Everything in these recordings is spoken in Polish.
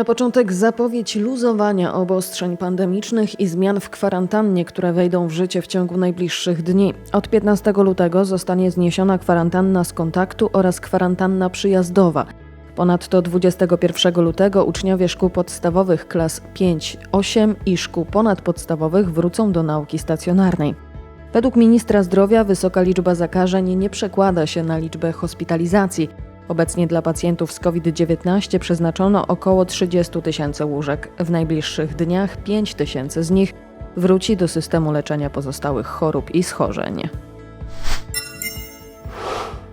Na początek zapowiedź luzowania obostrzeń pandemicznych i zmian w kwarantannie, które wejdą w życie w ciągu najbliższych dni. Od 15 lutego zostanie zniesiona kwarantanna z kontaktu oraz kwarantanna przyjazdowa. Ponadto 21 lutego uczniowie szkół podstawowych klas 5-8 i szkół ponadpodstawowych wrócą do nauki stacjonarnej. Według ministra zdrowia wysoka liczba zakażeń nie przekłada się na liczbę hospitalizacji. Obecnie dla pacjentów z COVID-19 przeznaczono około 30 tysięcy łóżek. W najbliższych dniach 5 tysięcy z nich wróci do systemu leczenia pozostałych chorób i schorzeń.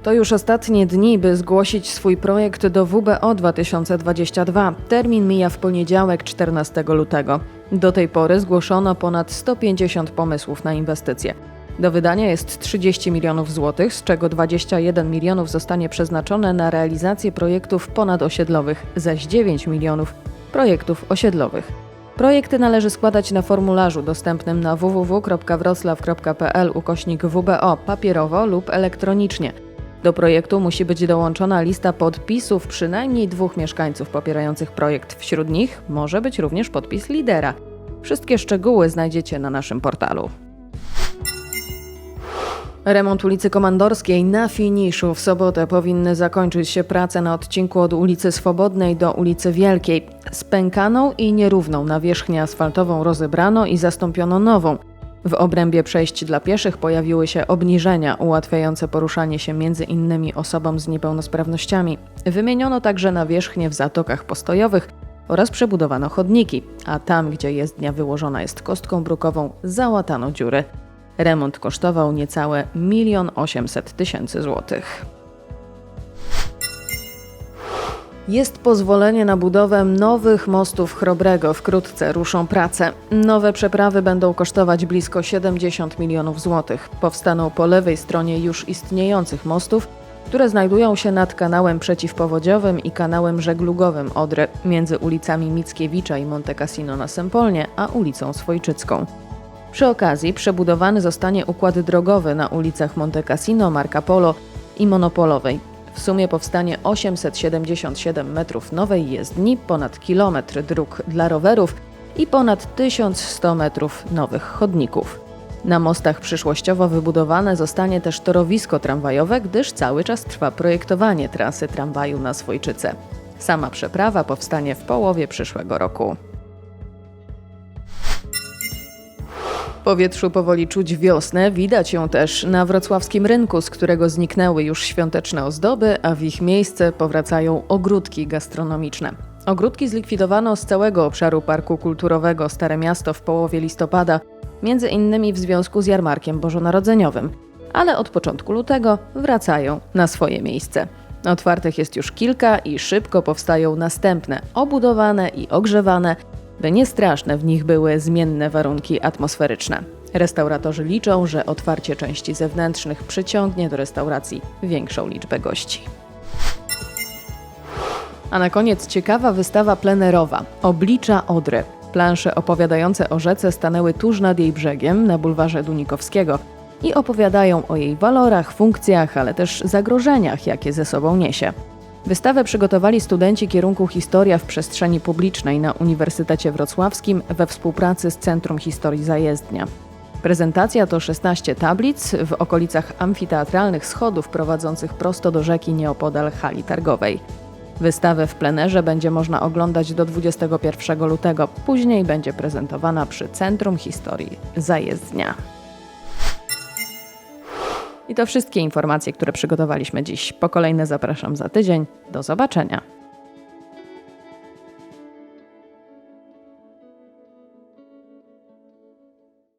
To już ostatnie dni, by zgłosić swój projekt do WBO 2022. Termin mija w poniedziałek 14 lutego. Do tej pory zgłoszono ponad 150 pomysłów na inwestycje. Do wydania jest 30 milionów złotych, z czego 21 milionów zostanie przeznaczone na realizację projektów ponadosiedlowych, zaś 9 milionów projektów osiedlowych. Projekty należy składać na formularzu dostępnym na www.wroclaw.pl ukośnik WBO papierowo lub elektronicznie. Do projektu musi być dołączona lista podpisów przynajmniej dwóch mieszkańców popierających projekt. Wśród nich może być również podpis lidera. Wszystkie szczegóły znajdziecie na naszym portalu. Remont ulicy Komandorskiej na finiszu. W sobotę powinny zakończyć się prace na odcinku od ulicy Swobodnej do ulicy Wielkiej. Spękaną i nierówną nawierzchnię asfaltową rozebrano i zastąpiono nową. W obrębie przejść dla pieszych pojawiły się obniżenia ułatwiające poruszanie się między innymi osobom z niepełnosprawnościami. Wymieniono także nawierzchnię w zatokach postojowych oraz przebudowano chodniki, a tam, gdzie jezdnia wyłożona jest kostką brukową, załatano dziury. Remont kosztował niecałe 1 800 tysięcy złotych. Jest pozwolenie na budowę nowych mostów Chrobrego. Wkrótce ruszą prace. Nowe przeprawy będą kosztować blisko 70 milionów złotych. Powstaną po lewej stronie już istniejących mostów, które znajdują się nad kanałem przeciwpowodziowym i kanałem żeglugowym Odry, między ulicami Mickiewicza i Monte Cassino na Sempolnie, a ulicą Swojczycką. Przy okazji przebudowany zostanie układ drogowy na ulicach Monte Cassino, Marca Polo i Monopolowej. W sumie powstanie 877 metrów nowej jezdni, ponad kilometr dróg dla rowerów i ponad 1100 metrów nowych chodników. Na mostach przyszłościowo wybudowane zostanie też torowisko tramwajowe, gdyż cały czas trwa projektowanie trasy tramwaju na Swojczyce. Sama przeprawa powstanie w połowie przyszłego roku. Powietrzu powoli czuć wiosnę, widać ją też na wrocławskim rynku, z którego zniknęły już świąteczne ozdoby, a w ich miejsce powracają ogródki gastronomiczne. Ogródki zlikwidowano z całego obszaru Parku Kulturowego Stare Miasto w połowie listopada, między innymi w związku z jarmarkiem bożonarodzeniowym, ale od początku lutego wracają na swoje miejsce. Otwartych jest już kilka i szybko powstają następne, obudowane i ogrzewane, by nie straszne w nich były zmienne warunki atmosferyczne. Restauratorzy liczą, że otwarcie części zewnętrznych przyciągnie do restauracji większą liczbę gości. A na koniec ciekawa wystawa plenerowa Oblicza Odry. Plansze opowiadające o rzece stanęły tuż nad jej brzegiem na bulwarze Dunikowskiego i opowiadają o jej walorach, funkcjach, ale też zagrożeniach, jakie ze sobą niesie. Wystawę przygotowali studenci kierunku Historia w przestrzeni publicznej na Uniwersytecie Wrocławskim we współpracy z Centrum Historii Zajezdnia. Prezentacja to 16 tablic w okolicach amfiteatralnych schodów prowadzących prosto do rzeki nieopodal hali targowej. Wystawę w plenerze będzie można oglądać do 21 lutego. Później będzie prezentowana przy Centrum Historii Zajezdnia. I to wszystkie informacje, które przygotowaliśmy dziś. Po kolejne zapraszam za tydzień. Do zobaczenia.